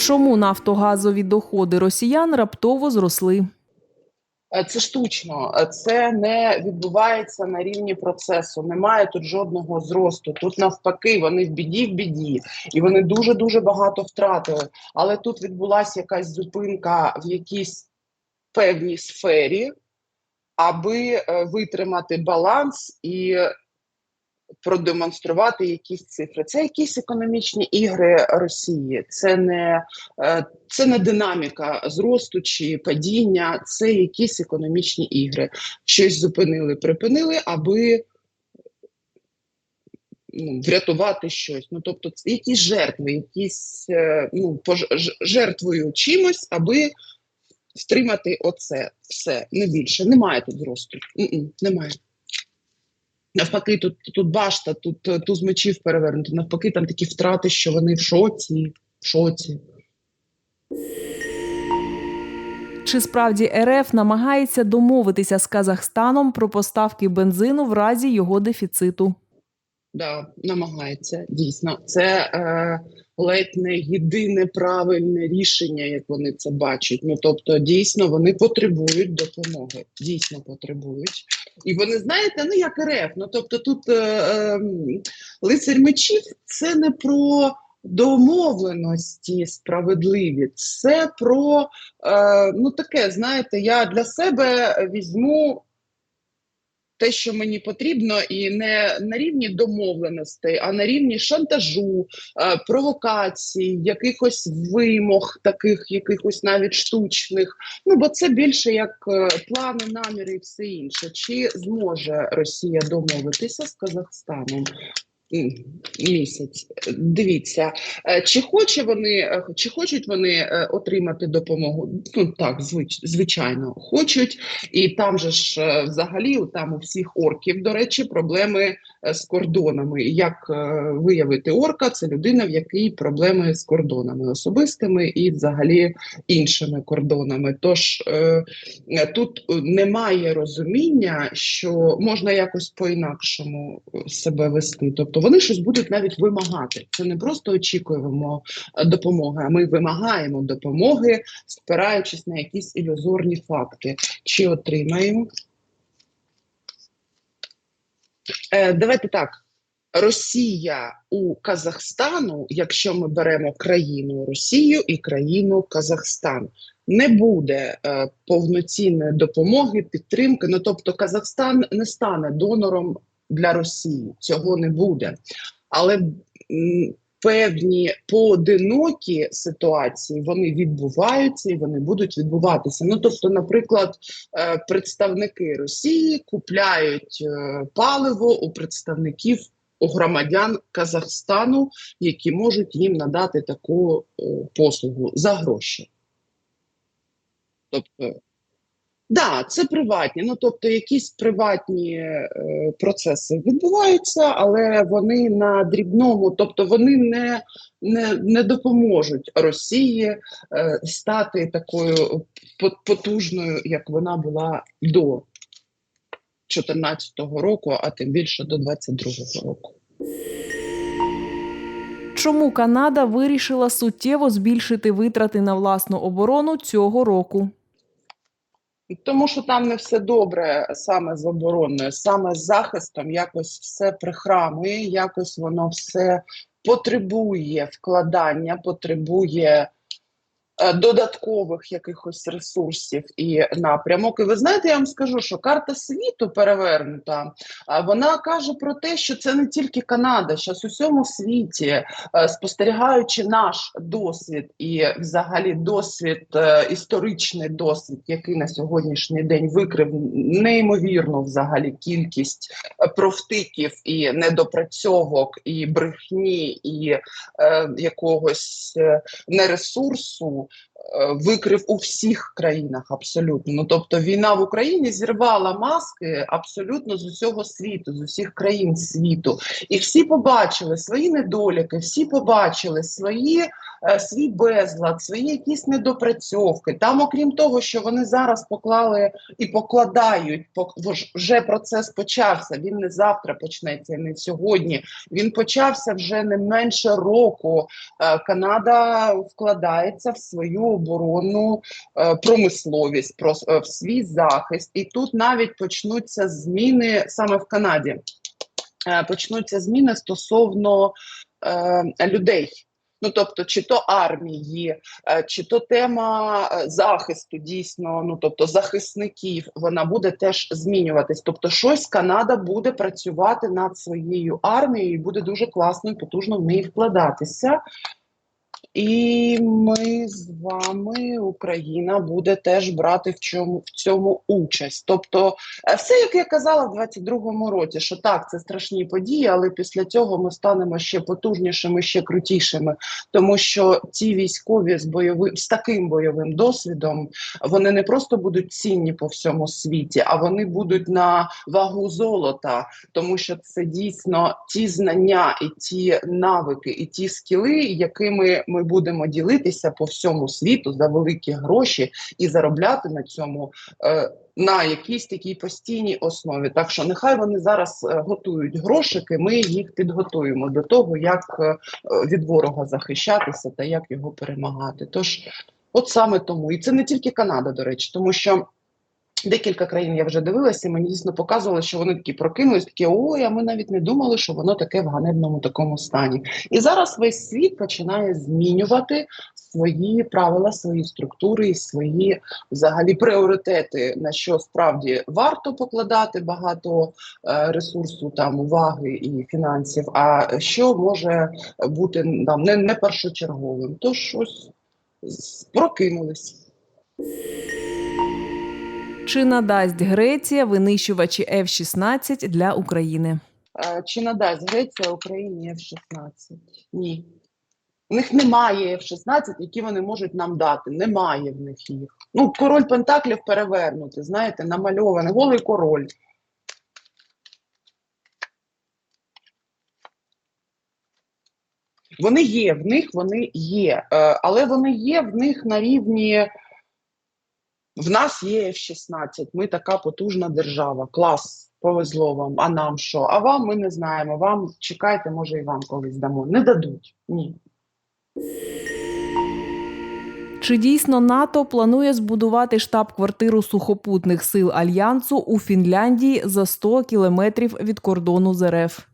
Чому нафтогазові доходи росіян раптово зросли? Е, Це штучно, Е, це не відбувається на рівні процесу. Немає тут жодного зросту. Тут навпаки, вони в біді, в біді, і вони дуже дуже багато втратили. Але тут відбулася якась зупинка в якійсь певній сфері, аби е, витримати баланс і продемонструвати якісь цифри. Це якісь економічні ігри Росії. Це не е, це не динаміка зросту чи падіння, це якісь економічні ігри. Щось зупинили, припинили, аби ну, врятувати щось. Ну тобто, це якісь жертви, якісь е, ну, жертвою чимось, аби стримати оце все не більше. Немає тут зросту. Немає. Навпаки, тут, тут башта, тут туз мечів перевернути. Навпаки, там такі втрати, що вони в шоці, в шоці. Чи справді РФ намагається домовитися з Казахстаном про поставки бензину в разі його дефіциту? Да, намагається дійсно. Це е, ледь не єдине правильне рішення, як вони це бачать. Ну тобто, дійсно, вони потребують допомоги. Дійсно потребують. І вони знаєте, ну як РФ. Ну тобто, тут е, е, лицар мечів це не про домовленості справедливі, це про е, ну таке, знаєте, я для себе візьму те, що мені потрібно, і не на рівні домовленостей, а на рівні шантажу, е, провокацій, якихось вимог, таких якихось навіть штучних. Ну бо це більше як е, плани, наміри і все інше. Чи зможе Росія домовитися з Казахстаном? Місяць. Дивіться, е, чи хоче вони, е, чи хочуть вони е, отримати допомогу? Ну так, звич, звичайно, хочуть. І там же ж взагалі там у всіх орків, до речі, проблеми з кордонами. Як виявити орка, це людина, в якій проблеми з кордонами особистими і взагалі іншими кордонами. Тож тут немає розуміння, що можна якось по-інакшому е, себе вести. Тобто вони щось будуть навіть вимагати. Це не просто очікуємо е, допомоги, а ми вимагаємо допомоги, спираючись на якісь ілюзорні факти. Чи отримаємо? Е, давайте так. Росія у Казахстану, якщо ми беремо країну Росію і країну Казахстан, не буде е, повноцінної допомоги, підтримки. Ну тобто, Казахстан не стане донором для Росії. Цього не буде. Але певні поодинокі ситуації вони відбуваються і вони будуть відбуватися. Ну тобто, наприклад, е, представники Росії купляють е, паливо у представників у громадян Казахстану, які можуть їм надати таку е, послугу за гроші. Тобто, да, це приватні. Ну тобто, якісь приватні е, процеси відбуваються, але вони на дрібному, тобто вони не, не, не допоможуть Росії е, стати такою по- потужною, як вона була до 2014 року, а тим більше до 2022 року. Чому Канада вирішила суттєво збільшити витрати на власну оборону цього року? Тому що там не все добре саме з обороною, саме з захистом якось все прихрамує, якось воно все потребує вкладання, потребує додаткових якихось ресурсів і напрямок. І ви знаєте, я вам скажу, що карта світу перевернута, вона каже про те, що це не тільки Канада, що у всьому світі, е, спостерігаючи наш досвід і взагалі досвід, е, історичний досвід, який на сьогоднішній день викрив неймовірну взагалі кількість е, провтиків і недопрацьовок, і брехні, і е, якогось е, нересурсу. Е, викрив у всіх країнах абсолютно. Ну тобто війна в Україні зірвала маски абсолютно з усього світу, з усіх країн світу. І всі побачили свої недоліки, всі побачили свої, е, свій безлад, свої якісь недопрацьовки. Там, окрім того, що вони зараз поклали і покладають, вже процес почався. Він не завтра почнеться, не сьогодні. Він почався вже не менше року. Е, Канада вкладається в свою оборонну е, промисловість, прос- е, свій захист, і тут навіть почнуться зміни саме в Канаді. Е, Почнуться зміни стосовно е, людей. Ну, тобто, чи то армії, чи то тема захисту дійсно, ну тобто захисників, вона буде теж змінюватись. Тобто, щось Канада буде працювати над своєю армією, і буде дуже класно і потужно в неї вкладатися. І ми з вами, Україна, буде теж брати в чому в цьому участь. Тобто, е, все, як я казала в 22-му році, що так, це страшні події, але після цього ми станемо ще потужнішими, ще крутішими, тому що ті військові з бойовим з таким бойовим досвідом вони не просто будуть цінні по всьому світі, а вони будуть на вагу золота, тому що це дійсно ті знання і ті навики, і ті скіли, якими ми будемо ділитися по всьому світу за великі гроші і заробляти на цьому. Е, на якійсь такій постійній основі, так що нехай вони зараз е, готують грошики. Ми їх підготуємо до того, як е, від ворога захищатися та як його перемагати. Тож, от саме тому, і це не тільки Канада, до речі, тому що декілька країн я вже дивилася, і мені дійсно показували, що вони такі прокинулись, такі ой, а ми навіть не думали, що воно таке в ганебному такому стані. І зараз весь світ починає змінювати свої правила, свої структури і свої взагалі пріоритети, на що справді варто покладати багато е, ресурсу, там уваги і фінансів, а що може бути там не, не першочерговим. Тож ось прокинулись. Чи надасть Греція винищувачі F-16 для України? Е, Чи надасть Греція Україні F-16? Ні. У них немає F-16, які вони можуть нам дати. Немає в них їх. Ну, король Пентаклів перевернути, знаєте, намальований, голий король. Вони є, в них вони є, е, але вони є в них на рівні. В нас є F-16, ми така потужна держава. Клас, повезло вам. А нам що? А вам ми не знаємо. Вам чекайте, може, і вам колись дамо. Не дадуть. Ні. Чи дійсно НАТО планує збудувати штаб-квартиру сухопутних сил альянсу у Фінляндії за 100 кілометрів від кордону з РФ?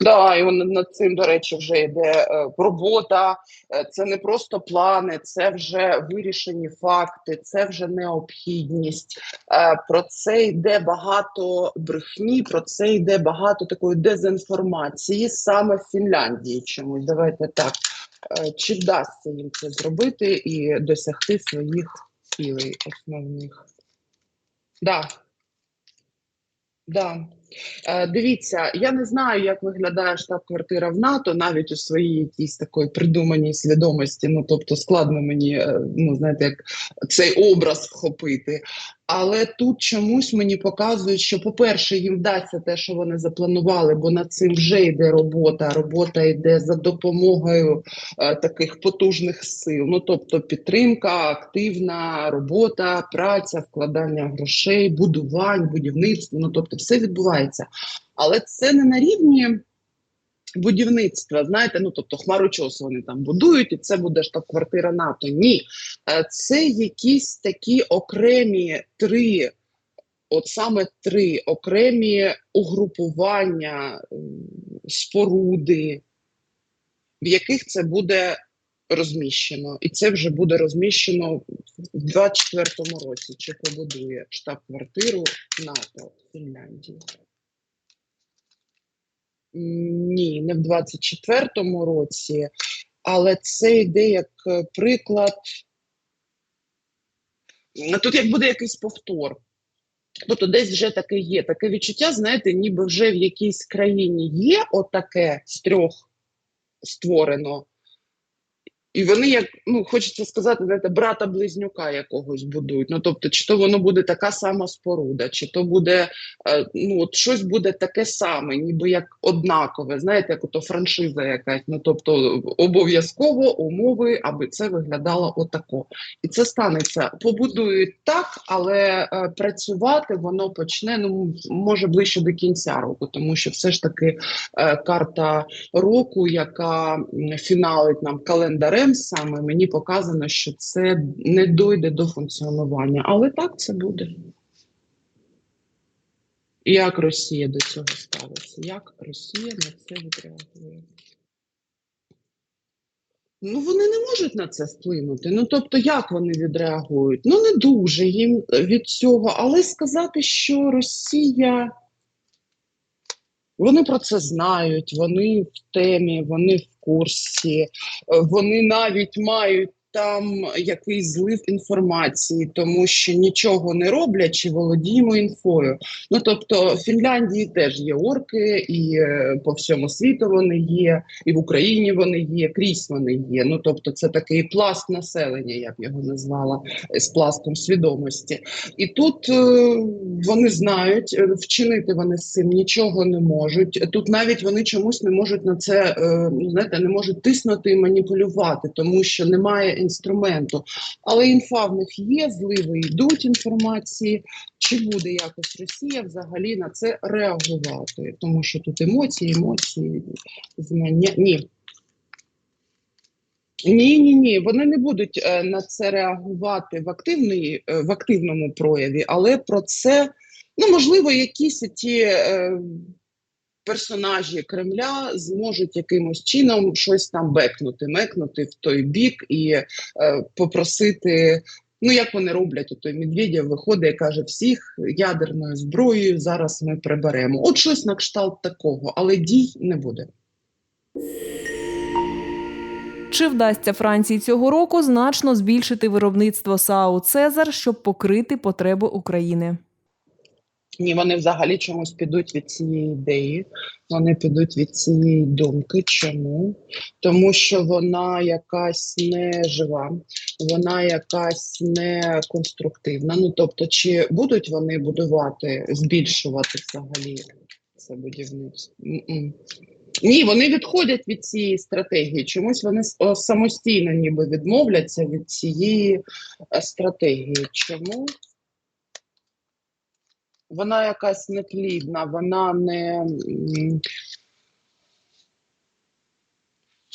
Да, і над цим, до речі, вже йде е, робота. Е, Це не просто плани, це вже вирішені факти, це вже необхідність. Е, Про це йде багато брехні, про це йде багато такої дезінформації саме в Фінляндії. Чомусь давайте так. Чи вдасться їм це зробити і досягти своїх цілей основних? Да. Да. Е, Дивіться, я не знаю, як виглядає штаб-квартира в НАТО, навіть у своїй якійсь такої придуманій свідомості. Ну тобто складно мені, е, ну знаєте, як цей образ вхопити. Але тут чомусь мені показують, що, по-перше, їм вдасться те, що вони запланували, бо над цим вже йде робота. Робота йде за допомогою е, таких потужних сил. Ну тобто підтримка, активна робота, праця, вкладання грошей, будувань, будівництво. Ну тобто, все відбувається. Але це не на рівні будівництва. Знаєте, ну тобто хмарочос вони там будують, і це буде штаб-квартира НАТО. Ні, Е, це якісь такі окремі три. От саме три окремі угрупування, споруди, в яких це буде розміщено. І це вже буде розміщено в 24-му році, чи побудує штаб-квартиру НАТО в Фінляндії. Ні, не в 24-му році, але це йде як е, приклад. Ну, Тут як буде якийсь повтор. Тобто десь вже таке є. Таке відчуття, знаєте, ніби вже в якійсь країні є отаке з трьох створено. І вони, як ну хочеться сказати, знаєте, брата близнюка якогось будують. Ну тобто, чи то воно буде така сама споруда, чи то буде е, ну от щось буде таке саме, ніби як однакове. Знаєте, як ото франшиза якась. Ну тобто обов'язково умови, аби це виглядало отако. І це станеться. Побудують так, але е, працювати воно почне ну може ближче до кінця року, тому що все ж таки е, карта року, яка фіналить нам календарем, саме мені показано, що це не дойде до функціонування. Але так це буде. Як Росія до цього ставиться? Як Росія на це відреагує? Ну, вони не можуть на це вплинути. Ну, тобто, як вони відреагують? Ну, не дуже їм від цього, але сказати, що Росія. Вони про це знають, вони в темі, вони курсі, е, вони навіть мають там якийсь злив інформації, тому що нічого не роблять чи володіємо інфою. Ну тобто в Фінляндії теж є орки, і е, по всьому світу вони є, і в Україні вони є, крізь вони є. Ну тобто, це такий пласт населення, я б його назвала е, з пластом свідомості. І тут е, вони знають, вчинити вони з цим нічого не можуть. Тут навіть вони чомусь не можуть на це ну, знаєте, не можуть тиснути і маніпулювати, тому що немає інструменту. Але інфа в них є, зливи йдуть інформації. Чи буде якось Росія взагалі на це реагувати? Тому що тут емоції, емоції, знання. Ні. Ні, ні, ні. Вони не будуть е, на це реагувати в активній, е, в активному прояві, але про це, ну можливо, якісь ті персонажі Кремля зможуть якимось чином щось там бекнути, мекнути в той бік і е, попросити. Ну, як вони роблять, ото Медведєв виходить і каже, всіх ядерною зброєю зараз ми приберемо. От щось на кшталт такого, але дій не буде. Чи вдасться Франції цього року значно збільшити виробництво САУ Цезар, щоб покрити потреби України? Ні, вони взагалі чомусь підуть від цієї ідеї, вони підуть від цієї думки. Чому? Тому що вона якась не жива, вона якась не конструктивна. Ну тобто, чи будуть вони будувати, збільшувати взагалі це будівництво? М-м. Ні, вони відходять від цієї стратегії. Чомусь вони самостійно ніби відмовляться від цієї е, стратегії. Чому? Вона якась неплідна, вона не.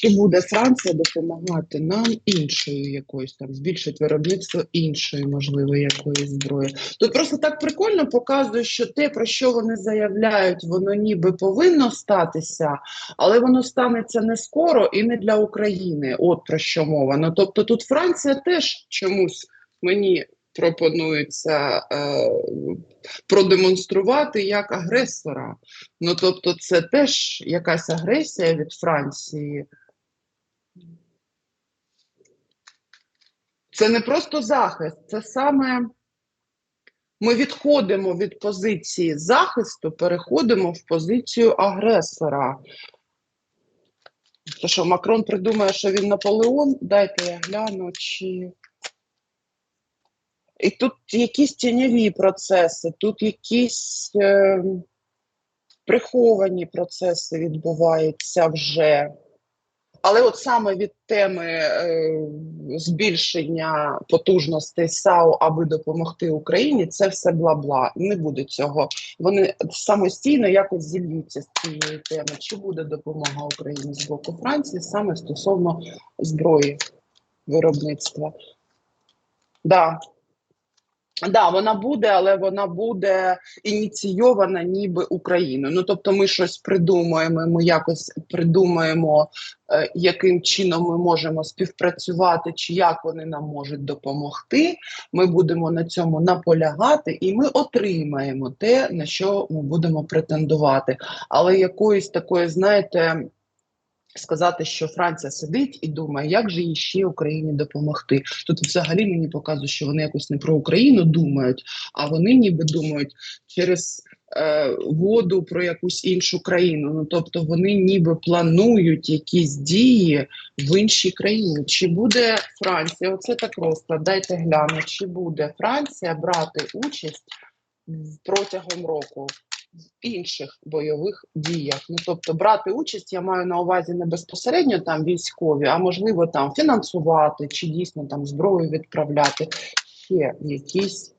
Чи буде Франція допомагати нам іншою якоюсь там, збільшить виробництво іншої, можливо, якоїсь зброї? Тут просто так прикольно показує, що те, про що вони заявляють, воно ніби повинно статися, але воно станеться не скоро і не для України. От про що мова. Ну тобто тут Франція теж чомусь мені пропонується е, продемонструвати як агресора. Ну тобто, це теж якась агресія від Франції. Це не просто захист, це саме ми відходимо від позиції захисту, переходимо в позицію агресора. То що Макрон придумає, що він Наполеон, дайте я гляну, чи. І тут якісь тіньові процеси, тут якісь е, приховані процеси відбуваються вже. Але от саме від теми е, збільшення потужностей САУ, аби допомогти Україні, це все бла-бла. Не буде цього. Вони самостійно якось зільються з цієї теми. Чи буде допомога Україні з боку Франції саме стосовно зброї виробництва? Да. Да, вона буде, але вона буде ініційована ніби Україною. Ну тобто, ми щось придумаємо, ми якось придумаємо, е, яким чином ми можемо співпрацювати, чи як вони нам можуть допомогти. Ми будемо на цьому наполягати, і ми отримаємо те, на що ми будемо претендувати. Але якоїсь такої, знаєте. Сказати, що Франція сидить і думає, як же їй ще Україні допомогти. Тут взагалі мені показує, що вони якось не про Україну думають, а вони ніби думають через е, воду про якусь іншу країну. Ну тобто вони ніби планують якісь дії в іншій країні. Чи буде Франція? Оце так просто. Дайте гляну, чи буде Франція брати участь протягом року інших бойових діях. Ну тобто, брати участь я маю на увазі не безпосередньо там військові, а можливо там фінансувати чи дійсно там зброю відправляти. Ще якісь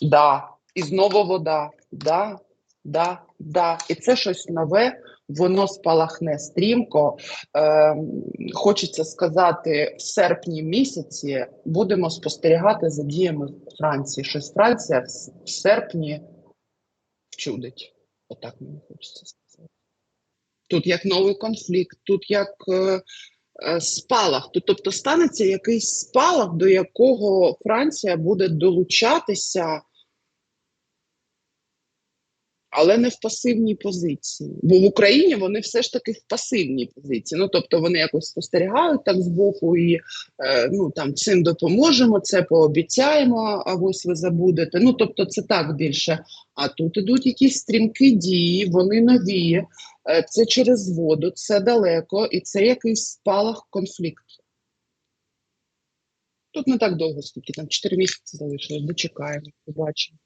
да. І знову вода. Да, да, да. І це щось нове, воно спалахне стрімко. Е, хочеться сказати, в серпні місяці будемо спостерігати за діями Франції. Щось Франція в, в серпні вчудить. Отак мені хочеться сказати. Тут як новий конфлікт, тут як е, е, спалах. Тут, тобто станеться якийсь спалах, до якого Франція буде долучатися, але не в пасивній позиції. Бо в Україні вони все ж таки в пасивній позиції. Ну тобто вони якось спостерігають так збоку і е, ну там цим допоможемо, це пообіцяємо, а ось ви забудете. Ну тобто, це так більше. А тут ідуть якісь стрімкі дії, вони нові, е, це через воду, це далеко, і це якийсь спалах конфлікту. Тут не так довго, скільки там 4 місяці залишилось, дочекаємо, побачимо.